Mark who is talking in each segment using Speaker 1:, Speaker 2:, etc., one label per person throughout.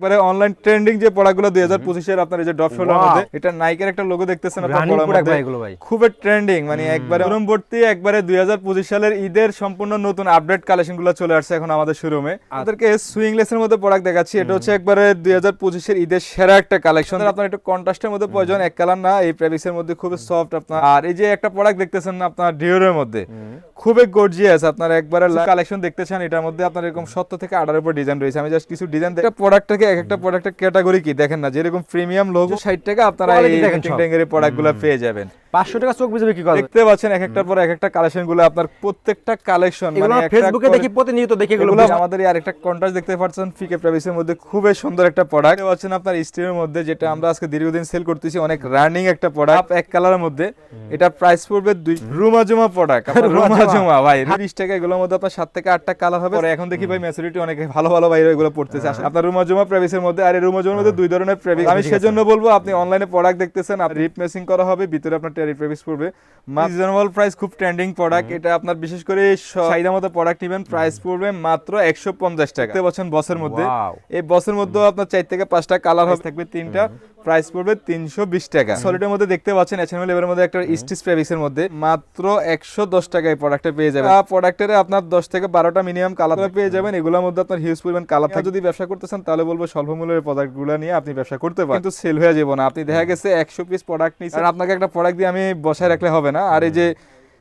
Speaker 1: একবারে online trending যে পড়াগুলো দুই হাজার পঁচিশের আপনার এই যে
Speaker 2: Wow.
Speaker 1: মধ্যে এটা নাইকের একটা লোগো দেখতেছেন আপনার পড়ার মধ্যে। খুবই ট্রেন্ডিং মানে একবারে একবারে দুই হাজার পঁচিশ সালের ঈদের সম্পূর্ণ নতুন আপডেট কালেকশনগুলো চলে আসছে এখন আমাদের শোরুমে আপনাদেরকে সুইংলেস এর মধ্যে প্রোডাক্ট দেখাচ্ছি এটা হচ্ছে একবারে দুই হাজার পঁচিশের ঈদের সেরা একটা কালেকশন আপনার একটু কন্ট্রাস্টের মধ্যে প্রয়োজন এক কালার না এই প্রেভিক্স এর মধ্যে খুবই সফট আপনার। আর এই যে একটা প্রোডাক্ট দেখতেছেন না আপনার ডিওরের মধ্যে। খুবই গর্জিয়াস আপনার একবারে কালেকশন দেখতে চান এটার মধ্যে আপনার এরকম সত্তর থেকে আঠারোর উপর ডিজাইন রয়েছে। আমি জাস্ট কিছু ডিজাইন একটা প্রোডাক্ট থেকে এক একটা প্রোডাক্টের ক্যাটাগরি কি? দেখেন না যেরকম প্রিমিয়াম লোগো ষাট টাকা আপনারা এই
Speaker 2: দেখেন
Speaker 1: প্রোডাক্টগুলো গুলো পেয়ে যাবেন।
Speaker 2: পাঁচশো টাকা চোখ বুঝে বিক্রি করে
Speaker 1: দেখতে পাচ্ছেন এক একটার পর এক একটা কালেকশনগুলো আপনার প্রত্যেকটা কালেকশন
Speaker 2: এগুলো ফেসবুকে দেখি প্রতিনিয়ত দেখি এগুলো
Speaker 1: আমাদের এই আরেকটা কন্ট্রাস্ট দেখতে পাচ্ছেন ফিকে প্রাইসের মধ্যে খুবই সুন্দর একটা প্রোডাক্ট পাচ্ছেন আপনার স্টিলের মধ্যে যেটা আমরা আজকে দীর্ঘদিন সেল করতেছি অনেক রানিং একটা প্রোডাক্ট এক কালারের মধ্যে। এটা প্রাইস পড়বে দুই রুমা জমা প্রোডাক্ট রুমা জমা। ভাই বিশ টাকা এগুলোর মধ্যে আপনার সাত থেকে আটটা কালার হবে। পরে এখন দেখি ভাই ম্যাচুরিটি অনেক ভালো ভালো বাইরে এগুলো পড়তেছে। আপনার রুমা জমা প্রাইসের মধ্যে আর এই রুমা জমার মধ্যে দুই ধরনের প্রেভিস আমি সেজন্য বলব আপনি অনলাইনে প্রোডাক্ট দেখতেছেন আপনি রিপ মেসিং করা হবে ভিতরে আপনার টেরি প্রেভিস পড়বে। রিজনেবল প্রাইস খুব ট্রেন্ডিং প্রোডাক্ট এটা আপনার বিশেষ করে চাহিদা মতো প্রোডাক্ট নেবেন প্রাইস পড়বে মাত্র একশো পঞ্চাশ টাকা। পাচ্ছেন বসের মধ্যে। এই বসের মধ্যেও আপনার চার থেকে পাঁচটা কালার হবে। থাকবে তিনটা। প্রাইস পড়বে তিনশো বিশ টাকা। সলিডের মধ্যে দেখতে পাচ্ছেন এচএমএল লেভেলের মধ্যে একটা স্টিচ ফেব্রিক্সের মধ্যে। মাত্র একশো দশ টাকায় প্রোডাক্টটা পেয়ে যাবেন। প্রোডাক্টের আপনার দশ থেকে বারোটা মিনিমাম কালার পেয়ে যাবেন। এগুলোর মধ্যে আপনার হিউজ পরিমাণ কালার থাকে যদি ব্যবসা করতেছেন তাহলে বলব স্বল্প মূল্যের প্রোডাক্টগুলো নিয়ে আপনি ব্যবসা করতে পারেন। কিন্তু সেল হয়ে যাব না। আপনি দেখা গেছে একশো পিস প্রোডাক্ট নিচ্ছেন আর আপনাকে একটা প্রোডাক্ট দিয়ে আমি বসায় রাখলে হবে না। আর এই যে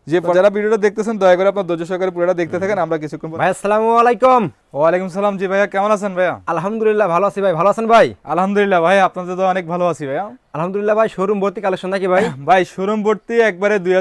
Speaker 1: যে যারা ভিডিওটা দেখতেছেন দয়া করে আপনার ধৈর্য সহকারে পুরোটা দেখতে থাকেন আমরা কিছুক্ষণ
Speaker 2: ভাই আসসালামু আলাইকুম।
Speaker 1: ওয়ালাইকুম সালাম জি ভাইয়া কেমন আছেন ভাইয়া?
Speaker 2: আলহামদুলিল্লাহ ভালো আছি ভাই ভালো আছেন ভাই?
Speaker 1: আলহামদুলিল্লাহ ভাই আপনাদের তো অনেক ভালো আছি ভাইয়া।
Speaker 2: আলহামদুলিল্লাহ ভাই শোরুম ভর্তি কালেকশন নাকি ভাই?
Speaker 1: ভাই শোরুম ভর্তি একবারে দুই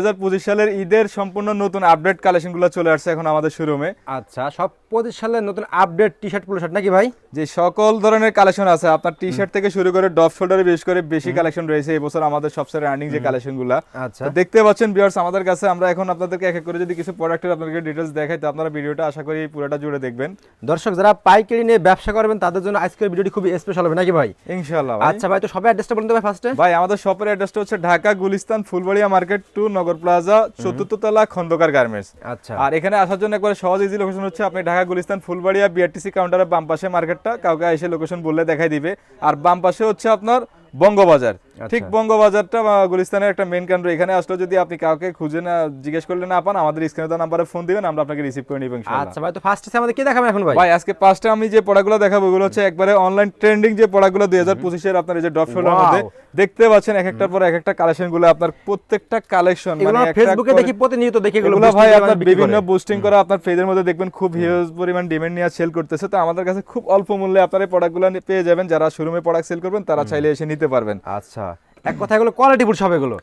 Speaker 1: সালের ঈদের সম্পূর্ণ নতুন আপডেট কালেকশনগুলো চলে আসছে এখন আমাদের শোরুমে
Speaker 2: আচ্ছা সব পঁচিশ সালের নতুন update T shirt polo shirt নাকি ভাই?
Speaker 1: যে সকল ধরনের কালেকশন আছে আপনার টি শার্ট থেকে শুরু করে ডপ শোল্ডারে বেশ করে বেশি কালেকশন রয়েছে এই বছর আমাদের সবচেয়ে রানিং যে কালেকশনগুলা
Speaker 2: আচ্ছা।
Speaker 1: দেখতে পাচ্ছেন বিয়ার্স আমাদের কাছে আমরা এখন আপনাদেরকে এক এক করে যদি কিছু প্রোডাক্টের আপনাদেরকে ডিটেলস দেখাই তো আপনারা ভিডিওটা আশা করি পুরোটা জুড়ে দেখবেন।
Speaker 2: দর্শক যারা পাইকারি নিয়ে ব্যবসা করবেন তাদের জন্য আজকের ভিডিওটি খুবই স্পেশাল হবে নাকি ভাই?
Speaker 1: ইনশাআল্লাহ
Speaker 2: আচ্ছা ভাই তো সবাই অ্যাড্রেসটা বলুন তো ভাই
Speaker 1: ভাই আমাদের শপের অ্যাড্রেসটা হচ্ছে Dhaka Gulistan Fulbaria market two Nagar plaza চতুর্থ তলা খন্দকার গার্মেন্টস।
Speaker 2: আচ্ছা।
Speaker 1: আর এখানে আসার জন্য একবার সহজ ইজি লোকেশন হচ্ছে আপনি ঢাকা গুলিস্তান ফুলবাড়িয়া বিআরটিসি কাউন্টারের বাম পাশে মার্কেটটা কাউকে এসে লোকেশন বললে দেখাই দিবে। আর বাম পাশে হচ্ছে আপনার বঙ্গবাজার। ঠিক বঙ্গবাজারটা গুলিস্তানের একটা মেন কেন্দ্র। এখানে আসলে যদি আপনি কাউকে খুঁজে না জিজ্ঞেস করলে না পান আমাদের স্ক্রিনে দেওয়া নাম্বারে ফোন দিবেন আমরা আপনাকে রিসিভ করে নিব ইনশাআল্লাহ।
Speaker 2: আচ্ছা ভাই তো ফার্স্ট ফার্স্টে আমাদের কি দেখাবেন এখন ভাই?
Speaker 1: ভাই আজকে পাঁচটা আমি যে প্রোডাক্টগুলো দেখাবো ওগুলো হচ্ছে একবারে অনলাইন ট্রেন্ডিং যে প্রোডাক্টগুলো দুই হাজার পঁচিশের আপনার এই যে ড্রপ শোল্ডার মধ্যে দেখতে পাচ্ছেন এক একটার পর এক একটা কালেকশনগুলো আপনার প্রত্যেকটা কালেকশন
Speaker 2: এগুলো ফেসবুকে দেখি প্রতিনিয়ত দেখি
Speaker 1: এগুলো ভাই আপনার বিভিন্ন বুস্টিং করা আপনার পেজের মধ্যে দেখবেন খুব হিউজ পরিমাণ ডিমান্ড নিয়ে সেল করতেছে। তো আমাদের কাছে খুব অল্প মূল্যে আপনার এই প্রোডাক্টগুলো পেয়ে যাবেন। যারা শোরুমে প্রোডাক্ট সেল করবেন তারা চাইলে এসে নিতে পারবেন।
Speaker 2: আচ্ছা। এক কথা এগুলো কোয়ালিটি ফুল সব এগুলো।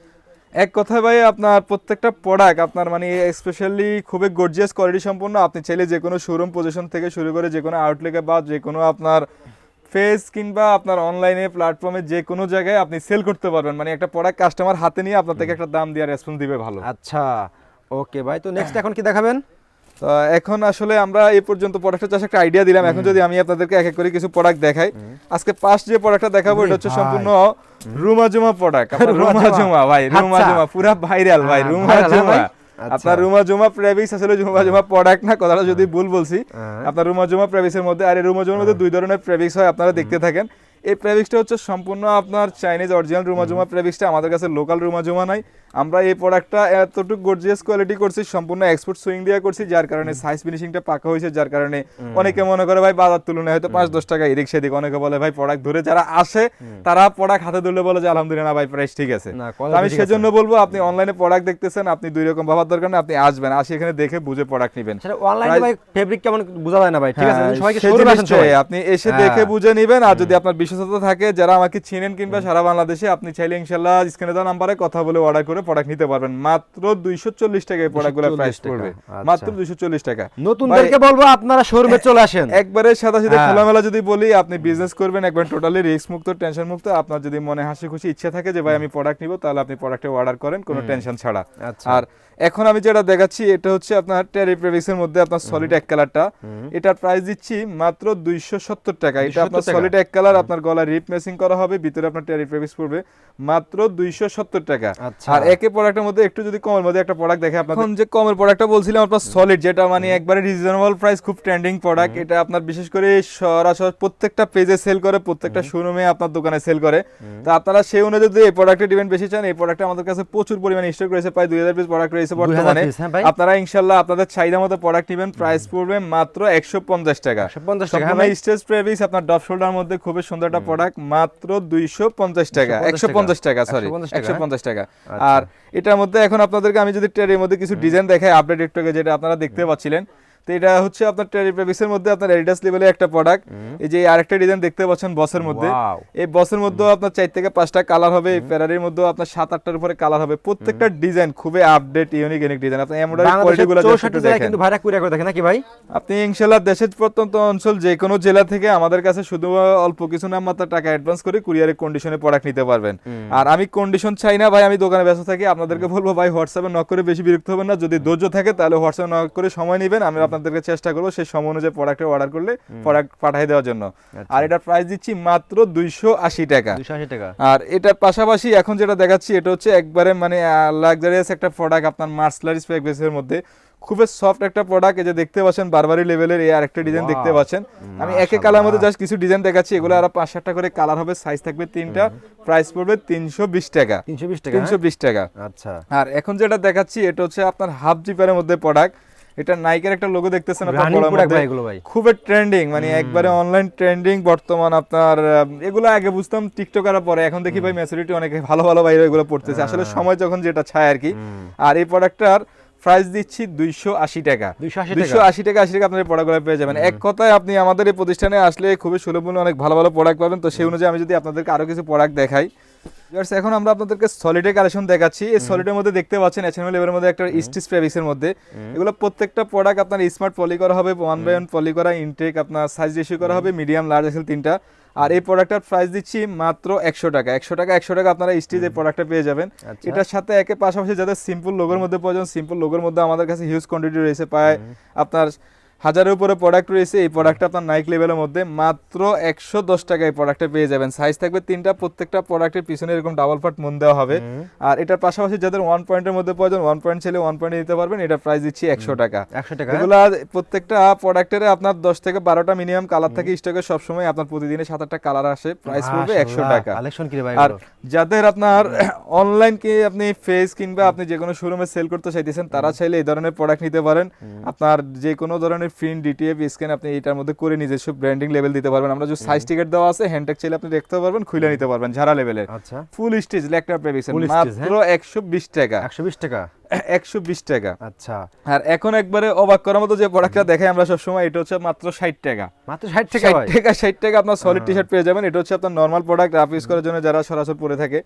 Speaker 1: এক কথায় ভাই আপনার প্রত্যেকটা প্রোডাক্ট আপনার মানে স্পেশালি খুবই গর্জিয়াস কোয়ালিটি সম্পন্ন। আপনি চাইলে যে কোনো শোরুম পজিশন থেকে শুরু করে যে কোনো আউটলেটে বা যে কোনো আপনার ফেস কিংবা আপনার অনলাইনে প্ল্যাটফর্মে যে কোনো জায়গায় আপনি সেল করতে পারবেন। মানে একটা প্রোডাক্ট কাস্টমার হাতে নিয়ে আপনার থেকে একটা দাম দিয়ে রেসপন্স দিবে ভালো।
Speaker 2: আচ্ছা। ওকে ভাই তো নেক্সট এখন কি দেখাবেন?
Speaker 1: এখন আসলে আমরা এই পর্যন্ত প্রোডাক্টের চাষে একটা আইডিয়া দিলাম। এখন যদি আমি আপনাদেরকে এক এক করে কিছু প্রোডাক্ট দেখাই আজকে পাঁচ যে প্রোডাক্টটা দেখাবো এটা হচ্ছে সম্পূর্ণ রুমা জমা প্রোডাক্ট
Speaker 2: রুমা
Speaker 1: রুমা
Speaker 2: জমা।
Speaker 1: জমা ভাই
Speaker 2: আচ্ছা।
Speaker 1: জমা পুরা ভাইরাল ভাই
Speaker 2: হ্যাঁ,
Speaker 1: রুমা
Speaker 2: viral, হ্যাঁ? আচ্ছা।
Speaker 1: আপনার রুমা জমা প্রেভিক্স আসলে রুমা জমা প্রোডাক্ট না কথাটা যদি ভুল বলছি
Speaker 2: হ্যাঁ।
Speaker 1: আপনার রুমা জমা প্রেভিক্সের মধ্যে আর এই রুমা জমার মধ্যে দুই ধরনের প্রেভিক্স হয় আপনারা দেখতে থাকেন। এই প্রেভিক্সটা হচ্ছে সম্পূর্ণ আপনার চাইনিজ অরিজিনাল রুমা জমা প্রেভিক্সটা আমাদের কাছে লোকাল রুমা জমা নাই। আমরা এই প্রোডাক্টটা এতটুকু গর্জিয়াস কোয়ালিটি করছি সম্পূর্ণ এক্সপোর্ট সুইং দিয়ে করছি যার কারণে সাইজ ফিনিশিংটা পাকা হয়েছে যার কারণে অনেকে মনে করে ভাই বাজার তুলনায় হয়তো পাঁচ দশ টাকা এদিক সেদিক। অনেকে বলে ভাই প্রোডাক্ট ধরে যারা আসে তারা প্রোডাক্ট হাতে ধরলে বলে যে আলহামদুলিল্লাহ ভাই প্রাইস ঠিক আছে। আমি সেজন্য বলব আপনি অনলাইনে প্রোডাক্ট দেখতেছেন আপনি দুই রকম ভাবার দরকার না আপনি আসবেন আসি এখানে দেখে বুঝে প্রোডাক্ট নেবেন।
Speaker 2: অনলাইনে ভাই ফেব্রিক কেমন বোঝা যায় না ভাই ঠিক আছে
Speaker 1: হ্যাঁ,
Speaker 2: সবাইকে শোরুমে আসেন সবাই।
Speaker 1: আপনি এসে
Speaker 2: হ্যাঁ।
Speaker 1: দেখে বুঝে নেবেন আর যদি আপনার বিশেষতা থাকে যারা আমাকে চিনেন কিংবা সারা বাংলাদেশে আপনি চাইলে ইনশাল্লাহ স্ক্রিনে দেওয়া নাম্বারে কথা বলে অর্ডার করে প্রোডাক্ট নিতে পারবেন। মাত্র দুইশো চল্লিশ টাকায় প্রোডাক্টগুলো প্রাইস পড়বে।
Speaker 2: আচ্ছা।
Speaker 1: মাত্র দুইশো চল্লিশ টাকা।
Speaker 2: নতুনদেরকে বলব আপনারা শোরুমে চলে আসেন।
Speaker 1: একবারে সাদা সিধা
Speaker 2: হ্যাঁ।
Speaker 1: খোলামেলা যদি বলি আপনি বিজনেস করবেন একবার টোটালি রিস্ক মুক্ত টেনশন মুক্ত আপনার যদি মনে হাসি খুশি ইচ্ছা থাকে যে ভাই আমি প্রোডাক্ট নিব তাহলে আপনি প্রোডাক্টে অর্ডার করেন কোনো টেনশন ছাড়া।
Speaker 2: আচ্ছা।
Speaker 1: আর এখন আমি যেটা দেখাচ্ছি এটা হচ্ছে আপনার টেরিপ্রেভিক্সের মধ্যে আপনার সলিড এক কালারটা এটার প্রাইস দিচ্ছি মাত্র দুইশো সত্তর টাকা। এটা আপনার সলিড এক কালার আপনার গলায় রিপ মেসিং করা হবে ভিতরে আপনার টেরিপ্রেভিক্স পড়বে মাত্র দুইশো সত্তর টাকা।
Speaker 2: আচ্ছা।
Speaker 1: আর একে প্রোডাক্টের মধ্যে একটু যদি কমের মধ্যে একটা প্রোডাক্ট দেখে আপনার যে কমের প্রোডাক্টটা বলছিলাম আপনার সলিড যেটা মানে একবারে রিজনেবল প্রাইস খুব ট্রেন্ডিং প্রোডাক্ট এটা আপনার বিশেষ করে সরাসরি প্রত্যেকটা পেজে সেল করে প্রত্যেকটা শোরুমে আপনার দোকানে সেল করে। তো আপনারা সেই অনুযায়ী যদি এই প্রোডাক্টের ডিমান্ড বেশি চান এই প্রোডাক্টটা আমাদের কাছে প্রচুর পরিমাণে স্টক রয়েছে প্রায় দুই হাজার পিস প্রোডাক্ট রয়েছে।
Speaker 2: 2000
Speaker 1: বর্তমানে
Speaker 2: হ্যাঁ?
Speaker 1: আপনারা আপনাদের চাহিদা মতো প্রোডাক্ট নেবেন। প্রাইস পড়বে মাত্র একশো পঞ্চাশ টাকা।
Speaker 2: 150 টাকা, হ্যাঁ
Speaker 1: স্টেজ প্রেভিক্স আপনার ডপ শোল্ডার মধ্যে খুবই সুন্দর একটা প্রোডাক্ট মাত্র দুইশো পঞ্চাশ টাকা।
Speaker 2: 150
Speaker 1: একশো পঞ্চাশ টাকা সরি
Speaker 2: 150 টাকা,
Speaker 1: একশো পঞ্চাশ টাকা।
Speaker 2: আচ্ছা।
Speaker 1: আর এটার মধ্যে এখন আপনাদেরকে আমি যদি ট্রের মধ্যে কিছু ডিজাইন দেখাই আপডেট একটু যেটা আপনারা দেখতে পাচ্ছিলেন তো এটা হচ্ছে আপনার টেরিপ্রেভিক্সের মধ্যে আপনার এডিডাস লেভেলের একটা প্রোডাক্ট এই যে আরেকটা ডিজাইন দেখতে পাচ্ছেন বসের মধ্যে। এই বসের আপনার চার থেকে পাঁচটা কালার হবে ফেরারির মধ্যেও আপনার সাত আটটার উপরে কালার হবে। প্রত্যেকটা ডিজাইন খুবই আপডেট ইউনিক ইউনিক ডিজাইন আপনি এমব্রয়ডারি কোয়ালিটিগুলো
Speaker 2: কিন্তু করে দেখে নাকি ভাই?
Speaker 1: আপনি দেশের প্রত্যন্ত অঞ্চল যে কোনো জেলা থেকে আমাদের কাছে শুধু অল্প কিছু নাম মাত্র টাকা অ্যাডভান্স করে কুরিয়ারের কন্ডিশনে প্রোডাক্ট নিতে পারবেন। আর আমি কন্ডিশন চাই না ভাই আমি দোকানে ব্যস্ত থাকি আপনাদেরকে বলব ভাই হোয়াটসঅ্যাপে নক করে বেশি বিরক্ত হবেন না। যদি ধৈর্য থাকে তাহলে হোয়াটসঅ্যাপে নক করে সময় নেবেন। আমি আপনাদেরকে চেষ্টা করব সেই সময় অনুযায়ী প্রোডাক্টের অর্ডার করলে প্রোডাক্ট পাঠিয়ে দেওয়ার জন্য। আর এটার প্রাইস দিচ্ছি মাত্র দুইশো আশি টাকা।
Speaker 2: টাকা।
Speaker 1: আর এটার পাশাপাশি এখন যেটা দেখাচ্ছি এটা হচ্ছে একবারে মানে লাক্সারিয়াস একটা প্রোডাক্ট আপনার মার্সলারি স্পেকের মধ্যে। খুবই সফট একটা প্রোডাক্ট এই যে দেখতে পাচ্ছেন বারবারি লেভেলের এই আরেকটা ডিজাইন দেখতে পাচ্ছেন। আমি একে কালার মধ্যে জাস্ট কিছু ডিজাইন দেখাচ্ছি এগুলো আরও পাঁচ সাতটা করে কালার হবে সাইজ থাকবে তিনটা প্রাইস পড়বে তিনশো বিশ টাকা।
Speaker 2: তিনশো বিশ টাকা
Speaker 1: তিনশো বিশ টাকা।
Speaker 2: হ্যাঁ? আচ্ছা।
Speaker 1: আর এখন যেটা দেখাচ্ছি এটা হচ্ছে আপনার হাফ জিপারের মধ্যে প্রোডাক্ট এটা নাইকের একটা লোগো দেখতেছেন আপনার। খুবই ট্রেন্ডিং মানে একবারে অনলাইন ট্রেন্ডিং বর্তমান আপনার এগুলো আগে বুঝতাম টিকটকার পরে এখন দেখি ভাই ম্যাচুরিটি অনেকে ভালো ভালো বাইরে এগুলো পড়তেছে। আসলে সময় যখন যেটা ছায় আর কি। আর এই প্রোডাক্টটার প্রাইস দিচ্ছি দুইশো আশি টাকা। দুইশো আশি টাকা। আশি টাকা আপনার প্রোডাক্টগুলো পেয়ে যাবেন। এক কথায় আপনি আমাদের এই প্রতিষ্ঠানে আসলে খুবই সুলভ মূল্যে অনেক ভালো ভালো প্রোডাক্ট পাবেন। তো সেই অনুযায়ী আমি যদি আপনাদেরকে আরও কিছু প্রোডাক্ট দেখাই এখন আমরা আপনাদেরকে সলিডের কালেকশন দেখাচ্ছি। এই সলিডের মধ্যে দেখতে পাচ্ছেন এইচএমএল লেভেলের মধ্যে একটা স্টিচ ফেব্রিক্সের মধ্যে। এগুলো প্রত্যেকটা প্রোডাক্ট আপনার স্মার্ট পলি করা হবে ওয়ান বাই ওয়ান পলি করা ইনটেক আপনার সাইজ রেশিও করা হবে মিডিয়াম লার্জ এক্সেল তিনটা। আর এই প্রোডাক্টটার প্রাইস দিচ্ছি মাত্র একশো টাকা। একশো টাকা একশো টাকা আপনারা স্টিচ এই প্রোডাক্টটা পেয়ে যাবেন।
Speaker 2: আচ্ছা।
Speaker 1: এটার সাথে একে পাশাপাশি যাদের সিম্পল লোগোর মধ্যে প্রয়োজন সিম্পল লোগোর মধ্যে আমাদের কাছে হিউজ কোয়ান্টিটি রয়েছে প্রায় আপনার হাজারের উপরে প্রোডাক্ট রয়েছে এই প্রোডাক্টটা আপনার নাইক লেভেলের মধ্যে মাত্র একশো দশ টাকায় প্রোডাক্টটা পেয়ে যাবেন। সাইজ থাকবে তিনটা প্রত্যেকটা প্রোডাক্টের পিছনে এরকম ডাবল পার্ট মন দেওয়া হবে। আর এটার পাশাপাশি যাদের ওয়ান পয়েন্টের মধ্যে প্রয়োজন ওয়ান পয়েন্ট ছেলে ওয়ান পয়েন্ট দিতে পারবেন এটা প্রাইস দিচ্ছি একশো টাকা।
Speaker 2: একশো টাকা?
Speaker 1: এগুলা প্রত্যেকটা প্রোডাক্টের আপনার দশ থেকে বারোটা মিনিমাম কালার থাকে স্টকে সবসময় আপনার প্রতিদিনে সাত আটটা কালার আসে প্রাইস পড়বে একশো টাকা। আর যাদের আপনার অনলাইন কি আপনি ফেস কিংবা আপনি যে কোনো শোরুমে সেল করতে চাইতেছেন তারা চাইলে এই ধরনের প্রোডাক্ট নিতে পারেন। আপনার যে কোনো ধরনের প্রিন্ট ডিটিএফ স্ক্যান আপনি এটার মধ্যে করে নিজস্ব ব্র্যান্ডিং লেভেল দিতে পারবেন। আমরা যে সাইজ টিকেট দেওয়া আছে হ্যান্ডটেক চাইলে আপনি দেখতে পারবেন খুলে নিতে পারবেন ঝাড়া লেভেলের
Speaker 2: আচ্ছা।
Speaker 1: ফুল স্টেজ
Speaker 2: Full
Speaker 1: মাত্র একশো বিশ টাকা।
Speaker 2: একশো বিশ টাকা।
Speaker 1: একশো বিশ টাকা।
Speaker 2: আচ্ছা।
Speaker 1: আর এখন একবারে অবাক করার মতো যে প্রোডাক্টটা দেখাই আমরা সবসময় এটা হচ্ছে মাত্র ষাট টাকা।
Speaker 2: মাত্র ষাট টাকা
Speaker 1: ষাট টাকা ষাট টাকা আপনার সলিড টি শার্ট পেয়ে যাবেন। এটা হচ্ছে আপনার নর্মাল প্রোডাক্ট রাফ ইউজ করার জন্য যারা সরাসরি পরে থাকে।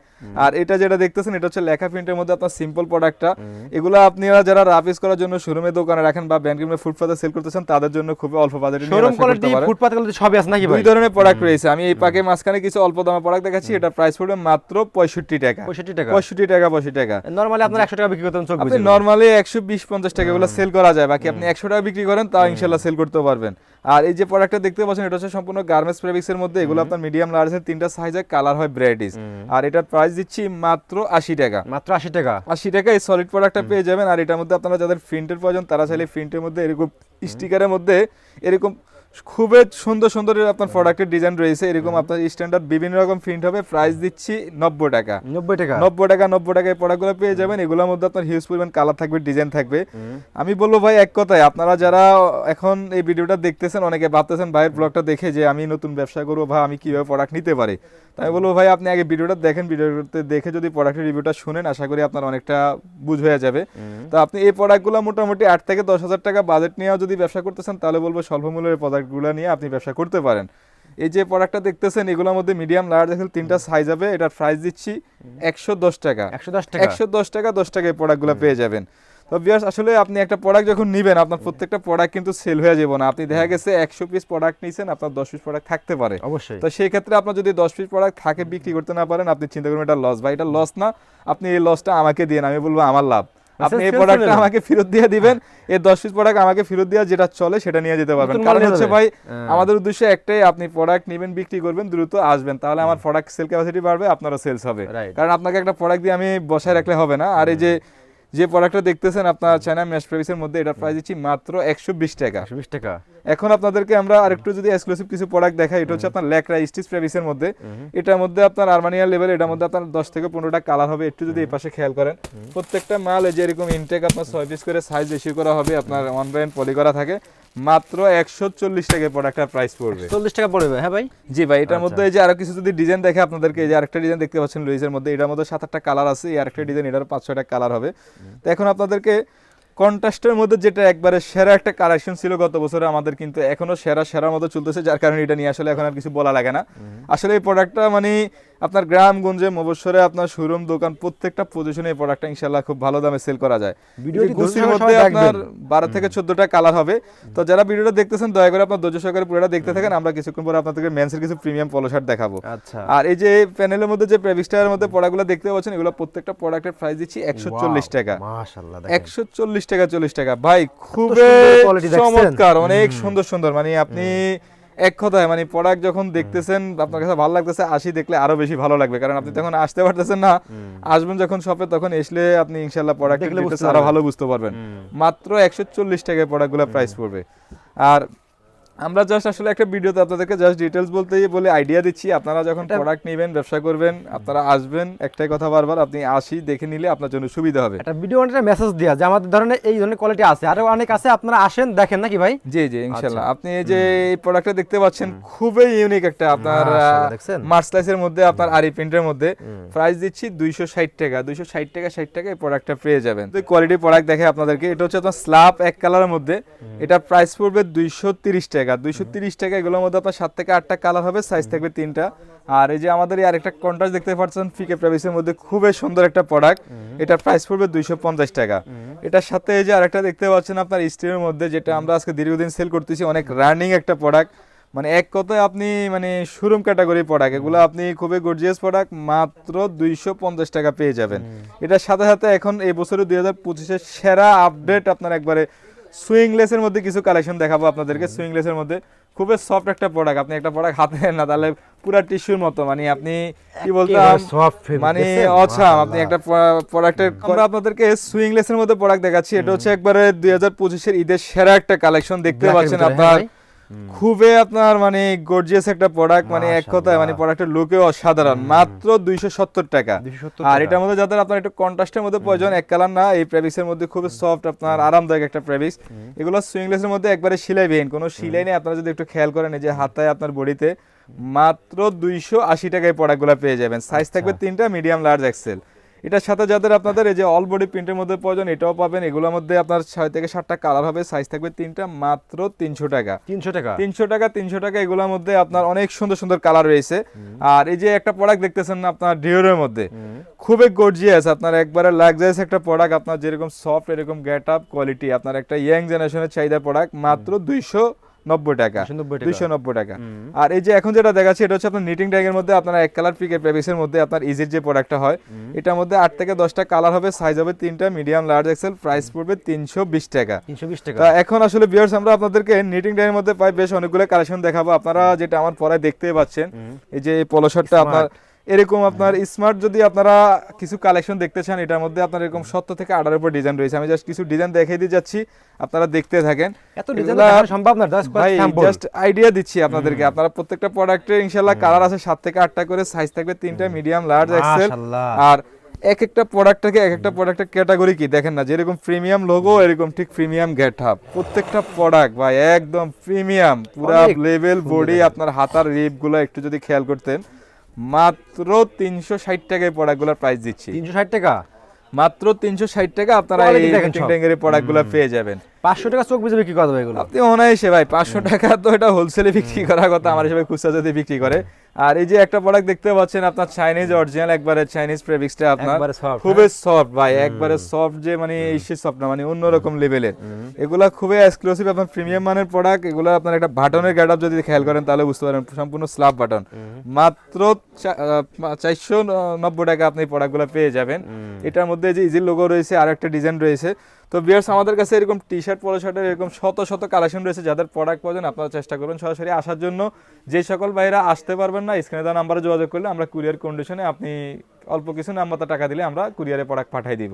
Speaker 1: আর এটা যেটা দেখতেছেন এটা হচ্ছে লেখা প্রিন্টের মধ্যে আপনার সিম্পল প্রোডাক্টটা এগুলো আপনারা যারা রাফ ইউজ করার জন্য শোরুমে দোকানে রাখেন বা ব্যাংক ফুটপাতে সেল করতেছেন তাদের জন্য খুবই অল্প বাজেটে
Speaker 2: শোরুম কোয়ালিটি ফুটপাথ কোয়ালিটি সবই আছে নাকি ভাই?
Speaker 1: দুই ধরনের প্রোডাক্ট রয়েছে। আমি এই পাকে মাঝখানে কিছু অল্প দামে প্রোডাক্ট দেখাচ্ছি। এটা প্রাইস পড়বে মাত্র পঁয়ষট্টি টাকা।
Speaker 2: পঁয়ষট্টি টাকা।
Speaker 1: পঁয়ষট্টি টাকা পঁয়ষট্টি টাকা।
Speaker 2: নরমালি আপনার একশো টাকা বিক্রি করতেন চোখ
Speaker 1: আপনি নর্মালি একশো বিশ পঞ্চাশ টাকা এগুলো সেল করা যায় বাকি আপনি একশো টাকা বিক্রি করেন তাও ইনশাল্লাহ সেল করতে পারবেন। আর এই যে প্রোডাক্টটা দেখতে পাচ্ছেন এটা হচ্ছে সম্পূর্ণ গার্মেন্টস ফেব্রিক্সের মধ্যে এগুলো আপনার মিডিয়াম লার্জের তিনটা সাইজের কালার হয় ভ্যারাইটিস আর এটার প্রাইস দিচ্ছি মাত্র আশি টাকা।
Speaker 2: মাত্র আশি টাকা?
Speaker 1: আশি টাকা এই সলিড প্রোডাক্টটা পেয়ে যাবেন আর এটার মধ্যে আপনারা যাদের প্রিন্টের প্রয়োজন তারা চাইলে প্রিন্টের মধ্যে এরকম স্টিকারের মধ্যে এরকম খুবই সুন্দর সুন্দর আপনার প্রোডাক্টের ডিজাইন রয়েছে। এরকম আপনার স্ট্যান্ডার্ড বিভিন্ন রকম প্রিন্ট হবে। প্রাইস দিচ্ছি নব্বই টাকা।
Speaker 2: নব্বই টাকা?
Speaker 1: নব্বই টাকা নব্বই টাকায় প্রোডাক্টগুলো পেয়ে যাবেন। এগুলোর মধ্যে আপনার হিউজ পরিমাণ কালার থাকবে ডিজাইন থাকবে। আমি বলব ভাই এক কথায় আপনারা যারা এখন এই ভিডিওটা দেখতেছেন অনেকে ভাবতেছেন ভাইয়ের ব্লগটা দেখে যে আমি নতুন ব্যবসা করব ভাই আমি কীভাবে প্রোডাক্ট নিতে পারি। তাই বলব ভাই আপনি আগে ভিডিওটা দেখেন। ভিডিওতে দেখে যদি প্রোডাক্টের রিভিউটা শুনেন আশা করি আপনার অনেকটা বুঝ হয়ে যাবে। তো আপনি এই প্রোডাক্টগুলো মোটামুটি আট থেকে দশ হাজার টাকা বাজেট নিয়েও যদি ব্যবসা করতেছেন তাহলে বলব স্বল্প মূল্যের প্রোডাক্টগুলো নিয়ে আপনি ব্যবসা করতে পারেন। এই যে প্রোডাক্টটা দেখতেছেন এগুলোর মধ্যে মিডিয়াম লার্জ এক্সেল তিনটা সাইজ হবে। এটার প্রাইস দিচ্ছি একশো দশ টাকা।
Speaker 2: একশো দশ টাকা।
Speaker 1: একশো দশ টাকা দশ টাকায় প্রোডাক্টগুলো পেয়ে যাবেন। তো বিয়ার্স আসলে আপনি একটা প্রোডাক্ট যখন নিবেন আপনার প্রত্যেকটা প্রোডাক্ট কিন্তু সেল হয়ে যাবে না। আপনি দেখা গেছে একশো পিস প্রোডাক্ট নিয়েছেন আপনার দশ পিস প্রোডাক্ট থাকতে পারে।
Speaker 2: অবশ্যই।
Speaker 1: তো সেই ক্ষেত্রে আপনার যদি দশ পিস প্রোডাক্ট থাকে বিক্রি করতে না পারেন আপনি চিন্তা করবেন এটা লস বা এটা লস না। আপনি এই লসটা আমাকে দিন আমি বলব আমার লাভ। আপনি এই প্রোডাক্টটা আমাকে ফেরত দিয়ে দিবেন এই দশ পিস প্রোডাক্ট আমাকে ফেরত দিয়ে যেটা চলে সেটা নিয়ে যেতে পারবেন। কারণ হচ্ছে ভাই
Speaker 2: হ্যাঁ।
Speaker 1: আমাদের উদ্দেশ্য একটাই আপনি প্রোডাক্ট নেবেন বিক্রি করবেন দ্রুত আসবেন। তাহলে আমার প্রোডাক্ট সেল ক্যাপাসিটি বাড়বে আপনারও সেলস হবে। কারণ আপনাকে একটা প্রোডাক্ট দিয়ে আমি বসায় রাখলে হবে না। আর এই যে যে প্রোডাক্টটা দেখতেছেন আপনারা চায়না ম্যাশ প্রাইসের মধ্যে এটার প্রাইস দিচ্ছি মাত্র একশো বিশ টাকা।
Speaker 2: বিশ টাকা।
Speaker 1: এখন আপনাদেরকে আমরা আরেকটু যদি এক্সক্লুসিভ কিছু প্রোডাক্ট দেখাই এটা হচ্ছে আপনার ল্যাকরা স্টিচ প্রাইসের মধ্যে। এটার মধ্যে আপনার আর্মানিয়ার লেভেল এটার মধ্যে আপনার দশ থেকে পনেরোটা কালার হবে একটু যদি এই পাশে খেয়াল করেন। প্রত্যেকটা মাল এই যে এরকম ইনটেক আপনার ছয় পিস করে সাইজ বেশি করা হবে আপনার অনলাইন পলি করা থাকে। মাত্র একশো চল্লিশ টাকা প্রাইস পড়বে।
Speaker 2: চল্লিশ টাকা পড়বে হ্যাঁ ভাই?
Speaker 1: জি ভাই এটার
Speaker 2: আচ্ছা।
Speaker 1: মধ্যে এই যে আরও কিছু যদি ডিজাইন দেখে আপনাদেরকে এই যে আরেকটা ডিজাইন দেখতে পাচ্ছেন লুইসের মধ্যে এটার মধ্যে সাত আটটা কালার আছে এই আরেকটা ডিজাইন এটার পাঁচ ছয়টা কালার হবে। তো এখন আপনাদেরকে কন্ট্রাস্টের মধ্যে যেটা একবারে সেরা একটা কালেকশন ছিল গত বছরে আমাদের কিন্তু এখনও সেরা সেরার মতো চলতেছে যার কারণে এটা নিয়ে আসলে এখন আর কিছু বলা লাগে না। আসলে এই প্রোডাক্টটা মানে আপনার গ্রামগঞ্জে মবস্বরে আপনার শোরুম দোকান প্রত্যেকটা পজিশনে এই প্রোডাক্টটা ইনশাল্লাহ খুব ভালো দামে সেল করা যায়। গুছির মধ্যে আপনার। বারো থেকে চোদ্দটা কালার হবে। তো যারা ভিডিওটা দেখতেছেন দয়া করে আপনার ধৈর্য সহকারে পুরোটা দেখতে থাকেন। আমরা কিছুক্ষণ পরে আপনাদেরকে মেন্সের কিছু প্রিমিয়াম পলো শার্ট দেখাবো।
Speaker 2: আচ্ছা।
Speaker 1: আর এই যে প্যানেলের মধ্যে যে প্রেভিস্টারের মধ্যে পড়াগুলো দেখতে পাচ্ছেন এগুলো প্রত্যেকটা প্রোডাক্টের প্রাইস দিচ্ছি একশো চল্লিশ টাকা।
Speaker 2: মাশাআল্লাহ
Speaker 1: একশো চল্লিশ টাকা চল্লিশ টাকা। ভাই খুবই? চমৎকার অনেক সুন্দর সুন্দর। মানে আপনি এক কথায় মানে প্রোডাক্ট যখন দেখতেছেন আপনার কাছে ভালো লাগতেছে আসি দেখলে আরও বেশি ভালো লাগবে। কারণ আপনি তখন আসতে পারতেছেন না আসবেন যখন শপে তখন এসলে আপনি ইনশাল্লাহ প্রোডাক্ট
Speaker 2: দেখলে আরও
Speaker 1: ভালো বুঝতে পারবেন। মাত্র একশো চল্লিশ টাকায় প্রোডাক্টগুলো প্রাইস পড়বে। আর আমরা জাস্ট আসলে একটা ভিডিওতে আপনাদেরকে জাস্ট ডিটেলস বলতে বলে আইডিয়া দিচ্ছি। আপনারা যখন প্রোডাক্ট নেবেন ব্যবসা করবেন আপনারা আসবেন একটাই কথা বারবার আপনি আসি দেখে নিলে আপনার জন্য সুবিধা হবে।
Speaker 2: একটা ভিডিও একটা মেসেজ দেওয়া যে আমাদের ধরনের এই ধরনের কোয়ালিটি আছে। আরও অনেক আছে আপনারা আসেন দেখেন নাকি ভাই?
Speaker 1: জি জি ইনশাল্লাহ।
Speaker 2: আচ্ছা।
Speaker 1: আপনি এই যে এই প্রোডাক্টটা দেখতে পাচ্ছেন খুবই ইউনিক একটা আপনার? মার্সলাইসের মধ্যে আপনার আরি প্রিন্টের মধ্যে। প্রাইস দিচ্ছি দুইশো ষাট টাকা। দুইশো ষাট টাকা ষাট টাকা এই প্রোডাক্টটা পেয়ে যাবেন। তো কোয়ালিটি প্রোডাক্ট দেখে আপনাদেরকে এটা হচ্ছে আপনার স্ল্যাব এক কালারের মধ্যে। এটা প্রাইস পড়বে দুইশো তিরিশ টাকা দুইশো তিরিশ টাকা এগুলোর মধ্যে আপনার সাত থেকে আটটা কালার হবে সাইজ থাকবে তিনটা। আর এই যে আমাদের এই আরেকটা কন্ট্রাস্ট দেখতে পাচ্ছেন ফিকে প্রাইসের মধ্যে খুবই সুন্দর একটা প্রোডাক্ট এটার প্রাইস পড়বে দুইশো পঞ্চাশ টাকা। এটার সাথে এই যে আরেকটা দেখতে পাচ্ছেন আপনার স্টিলের মধ্যে যেটা আমরা আজকে দীর্ঘদিন সেল করতেছি অনেক রানিং একটা প্রোডাক্ট মানে এক কথায় আপনি মানে শোরুম ক্যাটাগরি প্রোডাক্ট এগুলো আপনি খুবই গর্জিয়াস প্রোডাক্ট মাত্র দুইশো পঞ্চাশ টাকা পেয়ে যাবেন। এটার সাথে সাথে এখন এই বছরের দুই হাজার পঁচিশের সেরা আপডেট আপনার একবারে সুইংলেসের মধ্যে কিছু কালেকশন দেখাবো আপনাদেরকে। সুইংলেসের মধ্যে খুবই সফট একটা প্রোডাক্ট আপনি একটা প্রোডাক্ট হাতে নেন না তাহলে পুরা টিস্যুর মতো। মানে আপনি কি বলতাম? মানে
Speaker 2: আচ্ছা
Speaker 1: অছাম আপনি একটা প্রোডাক্টের আমরা আপনাদেরকে সুইংলেসের মধ্যে প্রোডাক্ট দেখাচ্ছি। এটা হচ্ছে একবারে দুই হাজার পঁচিশের ঈদের সেরা একটা কালেকশন দেখতে পাচ্ছেন
Speaker 2: হ্যাঁ
Speaker 1: আপনার
Speaker 2: ভাই?
Speaker 1: খুবই আপনার মানে গর্জিয়াস একটা প্রোডাক্ট মানে এক কথায় মানে প্রোডাক্টের লুকেও অসাধারণ। মাত্র দুইশো সত্তর টাকা। আর এটার মধ্যে যাদের আপনার একটু কন্ট্রাস্টের মধ্যে প্রয়োজন এক কালার না এই প্রেভিক্সের মধ্যে খুবই সফট আপনার আরামদায়ক একটা প্রেভিক্স এগুলো সুইংলেসের মধ্যে একবারে সিলাই বেন কোনো সিলাই নেই। আপনারা যদি একটু খেয়াল করেন এই যে হাতায় আপনার বডিতে মাত্র দুইশো আশি টাকায় প্রোডাক্টগুলো পেয়ে যাবেন। সাইজ থাকবে তিনটা মিডিয়াম লার্জ এক্সেল এটার সাথে যাদের আপনাদের এই যে অল বডি প্রিন্টের মধ্যে প্রয়োজন এটাও পাবেন। এগুলোর মধ্যে আপনার ছয় থেকে সাতটা কালার হবে সাইজ থাকবে তিনটা মাত্র তিনশো টাকা।
Speaker 2: 300 টাকা?
Speaker 1: তিনশো টাকা তিনশো টাকা এগুলোর মধ্যে আপনার অনেক সুন্দর সুন্দর কালার রয়েছে। আর এই যে একটা প্রোডাক্ট দেখতেছেন না আপনার ডিওরের মধ্যে খুবই গর্জিয়াস আপনার একবারে লাক্সারিয়াস একটা প্রোডাক্ট আপনার যেরকম সফট এরকম গেট আপ কোয়ালিটি আপনার একটা ইয়াং জেনারেশনের চাহিদা প্রোডাক্ট মাত্র দুইশো নব্বই টাকা
Speaker 2: 290 টাকা।
Speaker 1: দুইশো নব্বই টাকা। আর এই যে এখন যেটা দেখাচ্ছি এটা হচ্ছে আপনার নিটিং ট্যাগের মধ্যে আপনার এক কালার পিকের মধ্যে আপনার ইজির যে প্রোডাক্টটা হয় এটার মধ্যে আট থেকে দশটা কালার হবে সাইজ হবে তিনটা মিডিয়াম লার্জ এক্সেল প্রাইস পড়বে তিনশো বিশ টাকা।
Speaker 2: 320 টাকা।
Speaker 1: এখন আসলে বিয়ার্স আমরা আপনাদেরকে নিটিং টাইমের মধ্যে পাই বেশ অনেকগুলো কালেকশন দেখাবো। আপনারা যেটা আমার পরে দেখতে পাচ্ছেন এই যে পলো শার্টটা আপনার এরকম আপনার স্মার্ট যদি আপনারা কিছু কালেকশন দেখতে চান এটার মধ্যে আপনার এরকম সত্তর থেকে আঠারোর উপর ডিজাইন রয়েছে। আমি জাস্ট কিছু ডিজাইন দেখিয়ে দিয়ে যাচ্ছি আপনারা দেখতে থাকেন।
Speaker 2: সম্ভব না জাস্ট
Speaker 1: ভাই জাস্ট আইডিয়া দিচ্ছি আপনাদেরকে। আপনারা প্রত্যেকটা প্রোডাক্টের ইনশাল্লাহ কালার আছে সাত থেকে আটটা করে সাইজ থাকবে তিনটা মিডিয়াম লার্জ এক্সেল আর এক একটা প্রোডাক্টটাকে এক একটা প্রোডাক্টের ক্যাটাগরি কি? দেখেন না যেরকম প্রিমিয়াম লোগো এরকম ঠিক প্রিমিয়াম গেট আপ প্রত্যেকটা প্রোডাক্ট ভাই একদম প্রিমিয়াম পুরা লেভেল বডি আপনার হাতার রিপগুলো একটু যদি খেয়াল করতেন। মাত্র তিনশো ষাট টাকায় প্রোডাক্টগুলোর প্রাইস দিচ্ছি।
Speaker 2: 360 টাকা?
Speaker 1: মাত্র তিনশো ষাট টাকা আপনারা এই ট্যাঙ্গের প্রোডাক্টগুলো পেয়ে যাবেন।
Speaker 2: 500 টাকা চোখ বুঝে বিক্রি করা যাবে এগুলো।
Speaker 1: আপনি অনায়াসে ভাই পাঁচশো টাকা তো এটা হোলসেলে বিক্রি করার কথা আমার হিসেবে খুচরা যদি বিক্রি করে। আর এই যে একটা প্রোডাক্ট দেখতে পাচ্ছেন আপনার চাইনিজ অরিজিনাল একবারে চাইনিজ প্রেবিক্সটা আপনার।
Speaker 2: হ্যাঁ?
Speaker 1: খুবই সফট ভাই একবারে সফট যে মানে এই সফট না মানে অন্যরকম লেভেলের এগুলা খুবই এক্সক্লুসিভ আপনার প্রিমিয়াম মানের প্রোডাক্ট এগুলো আপনার একটা বাটনের গেট যদি খেয়াল করেন তাহলে বুঝতে পারেন সম্পূর্ণ স্ল্যাব বাটন। মাত্র চারশো নব্বই টাকা আপনি এই প্রোডাক্টগুলো পেয়ে যাবেন। এটার মধ্যে যে ইজি লোগো রয়েছে আর একটা ডিজাইন রয়েছে। তো বিয়ার্স আমাদের কাছে এরকম টি শার্ট পলো শার্টের এরকম শত শত কালেকশন রয়েছে। যাদের প্রোডাক্ট প্রয়োজন আপনারা চেষ্টা করবেন সরাসরি আসার জন্য। যে সকল ভাইরা আসতে পারবেন না স্ক্রিনে দেওয়া নাম্বারে যোগাযোগ করলে আমরা কুরিয়ার কন্ডিশনে আপনি অল্প কিছু নাম্বারটা টাকা দিলে আমরা কুরিয়ারে প্রোডাক্ট পাঠিয়ে দিব।